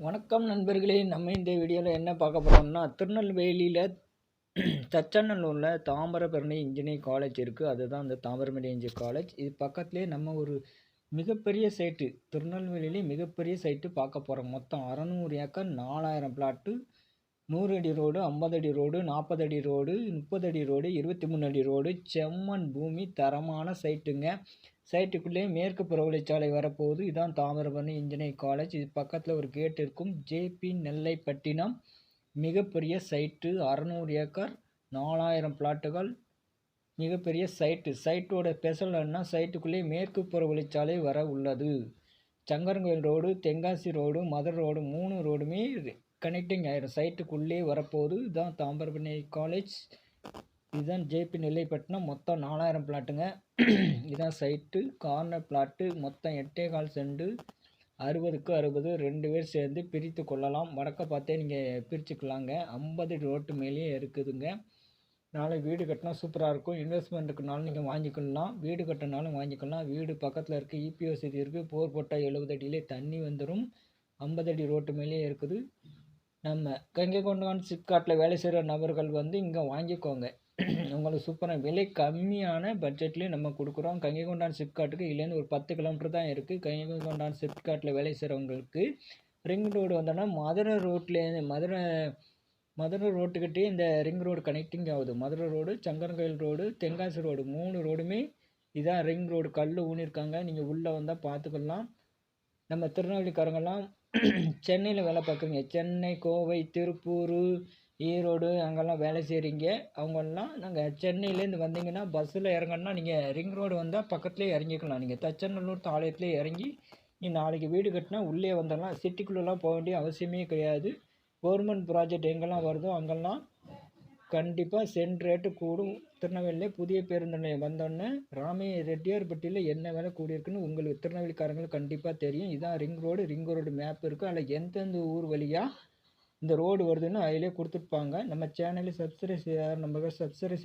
வணக்கம் நண்பர்களே நம்ம இந்த வீடியோவில் என்ன பார்க்க போகிறோம்னா திருநெல்வேலியில் தச்சநல்லூரில் தாமிரபரணி இன்ஜினியரிங் காலேஜ் இருக்குது அதுதான் அந்த தாமிரபரணி இன்ஜினியர் காலேஜ் இது பக்கத்துலேயே நம்ம ஒரு மிகப்பெரிய சைட்டு திருநெல்வேலியிலே மிகப்பெரிய சைட்டு பார்க்க போகிறோம் மொத்தம் அறநூறு ஏக்கர் நாலாயிரம் பிளாட்டு நூறு அடி ரோடு ஐம்பது அடி ரோடு நாற்பது அடி ரோடு முப்பது அடி ரோடு இருபத்தி மூணு அடி ரோடு செம்மண் பூமி தரமான சைட்டுங்க. சைட்டுக்குள்ளேயே மேற்கு புறவழிச்சாலை வரப்போகுது. இதுதான் தாமிரபரணி இன்ஜினியரிங் காலேஜ். இது பக்கத்தில் ஒரு கேட் இருக்கும். ஜேபி நெல்லைப்பட்டினம். மிகப்பெரிய சைட்டு அறநூறு ஏக்கர் நாலாயிரம் பிளாட்டுகள். மிகப்பெரிய சைட்டு. சைட்டோட ஸ்பெஷல் என்ன சைட்டுக்குள்ளேயே மேற்கு புறவழிச்சாலை வர உள்ளது. Sankarankoil road Tenkasi road Madurai road மூணு ரோடுமே கனெக்டிங் ஆயிரும். சைட்டுக்குள்ளே வரப்போது இதுதான் தாமிரபரணி காலேஜ் இதுதான் ஜேபி நெல்லைப்பட்டினம். மொத்தம் நாலாயிரம் பிளாட்டுங்க இதுதான் சைட்டு கார்னர் பிளாட்டு மொத்தம் எட்டே கால் செண்டு. அறுபதுக்கு அறுபது ரெண்டு பேர் சேர்ந்து பிரித்து கொள்ளலாம். வடக்க பார்த்தே நீங்கள் பிரிச்சுக்கலாங்க. ஐம்பது ரோட்டு மேலேயே இருக்குதுங்க. நாளை வீடு கட்டினா சூப்பராக இருக்கும். இன்வெஸ்ட்மெண்ட்டுக்குனாலும் நீங்கள் வாங்கிக்கலாம். வீடு கட்டினாலும் வாங்கிக்கலாம். வீடு பக்கத்தில் இருக்க இபிஓ வசதி இருக்குது போர் போட்டால் எழுபது அடியிலே தண்ணி வந்துடும் ஐம்பது அடி ரோட்டு மேலேயே இருக்குது. நம்ம கங்கை கொண்டான் சிப்காட்டில் வேலை செய்கிற நபர்கள் வந்து இங்கே வாங்கிக்கோங்க. உங்களுக்கு சூப்பராக விலை கம்மியான பட்ஜெட்லேயும் நம்ம கொடுக்குறோம். கங்கை கொண்டான் சிப்காட்டுக்கு இதுலேருந்து ஒரு பத்து கிலோமீட்டர் தான் இருக்குது கங்கை கொண்டான் சிப்காட்டில் வேலை செய்கிறவங்களுக்கு ரிங் ரோடு வந்தோன்னா மதுரை ரோட்லேருந்து மதுரை மதுரை ரோட்டுக்கிட்டே இந்த ரிங் ரோடு கனெக்டிங் ஆகுது. Madurai road Sankarankoil road Tenkasi road மூணு ரோடுமே இதான் ரிங் ரோடு கல் ஊனியிருக்காங்க நீங்கள் உள்ளே வந்தால் பார்த்துக்கலாம் நம்ம திருநெல்வேலிக்காரங்கெல்லாம் சென்னையில் வேலை பார்க்குறீங்க. சென்னை கோவை திருப்பூர் ஈரோடு அங்கெல்லாம் வேலை செய்கிறீங்க அவங்கெல்லாம் நாங்கள் சென்னையிலேருந்து வந்தீங்கன்னா பஸ்ஸில் இறங்கணுன்னா நீங்கள் ரிங் ரோடு வந்தால் பக்கத்துலேயே இறங்கிக்கலாம். நீங்கள் தச்சநல்லூர் தாளையத்துலேயே இறங்கி நீ நாளைக்கு வீடு கட்டினா உள்ளே வந்துடலாம் சிட்டிக்குள்ளெலாம் போக வேண்டிய அவசியமே கிடையாது. கவர்மெண்ட் ப்ராஜெக்ட் எங்கெல்லாம் வருதோ அங்கெல்லாம் கண்டிப்பாக சென்ட் ரேட்டு கூடும். திருநெல்வேலியில் புதிய பேருந்து நிலையம் வந்தோடனே ராமே ரெட்டியார்பட்டியில் என்ன வேலை கூடியிருக்குன்னு உங்களுக்கு திருநெல்வேலிக்காரங்களுக்கு கண்டிப்பாக தெரியும். இதான் ring road ring road map இருக்குது அதில் எந்தெந்த ஊர் வழியாக இந்த ரோடு வருதுன்னு அதிலே கொடுத்துருப்பாங்க. நம்ம சேனலில் சப்ஸ்கிரைப் செய்யாத நம்ம சப்ஸ்கிரைப்